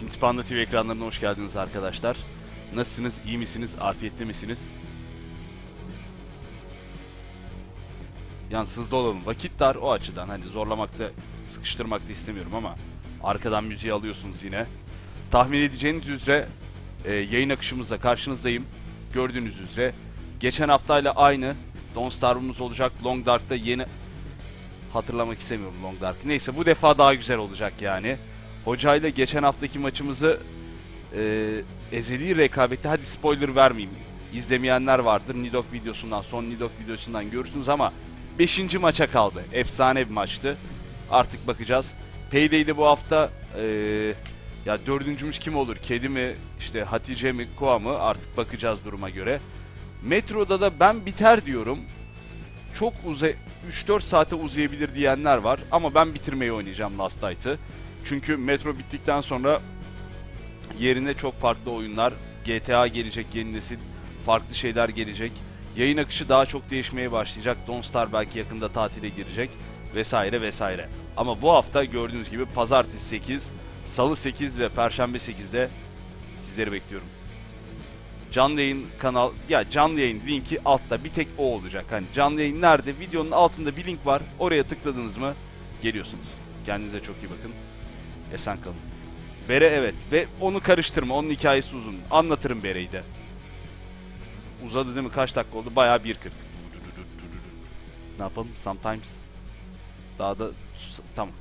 Pinti Panda TV ekranlarına hoş geldiniz arkadaşlar. Nasılsınız? iyi misiniz? Afiyette misiniz? Yansız olalım. Vakit dar o açıdan. Hani zorlamakta, sıkıştırmakta istemiyorum ama arkadan müziği alıyorsunuz yine. Tahmin edeceğiniz üzere e, yayın akışımızla karşınızdayım. Gördüğünüz üzere geçen haftayla aynı Don't Starve'ımız olacak. Long Dark'ta yeni hatırlamak istemiyorum Long Dark. Neyse bu defa daha güzel olacak yani. Hocayla geçen haftaki maçımızı e, ezeli rekabette hadi spoiler vermeyeyim. İzlemeyenler vardır. Nidok videosundan, son Nidok videosundan görürsünüz ama 5. maça kaldı. Efsane bir maçtı. Artık bakacağız. Payday'de bu hafta e, ya dördüncümüz kim olur? Kedi mi, işte Hatice mi, Koa mı? Artık bakacağız duruma göre. Metroda da ben biter diyorum. Çok uza 3-4 saate uzayabilir diyenler var ama ben bitirmeyi oynayacağım Last Night'ı. Çünkü Metro bittikten sonra yerine çok farklı oyunlar, GTA gelecek yeni nesil, farklı şeyler gelecek. Yayın akışı daha çok değişmeye başlayacak. Don't Star belki yakında tatile girecek vesaire vesaire. Ama bu hafta gördüğünüz gibi pazartesi 8, salı 8 ve perşembe 8'de sizleri bekliyorum. Canlı yayın kanal ya canlı yayın linki altta bir tek o olacak. Hani canlı yayın nerede? Videonun altında bir link var. Oraya tıkladınız mı geliyorsunuz. Kendinize çok iyi bakın. Esen kalın. Bere evet ve onu karıştırma. Onun hikayesi uzun. Anlatırım Bere'yi de. Uzadı değil mi? Kaç dakika oldu? Bayağı 1.40. Ne yapalım? Sometimes. Daha da tamam.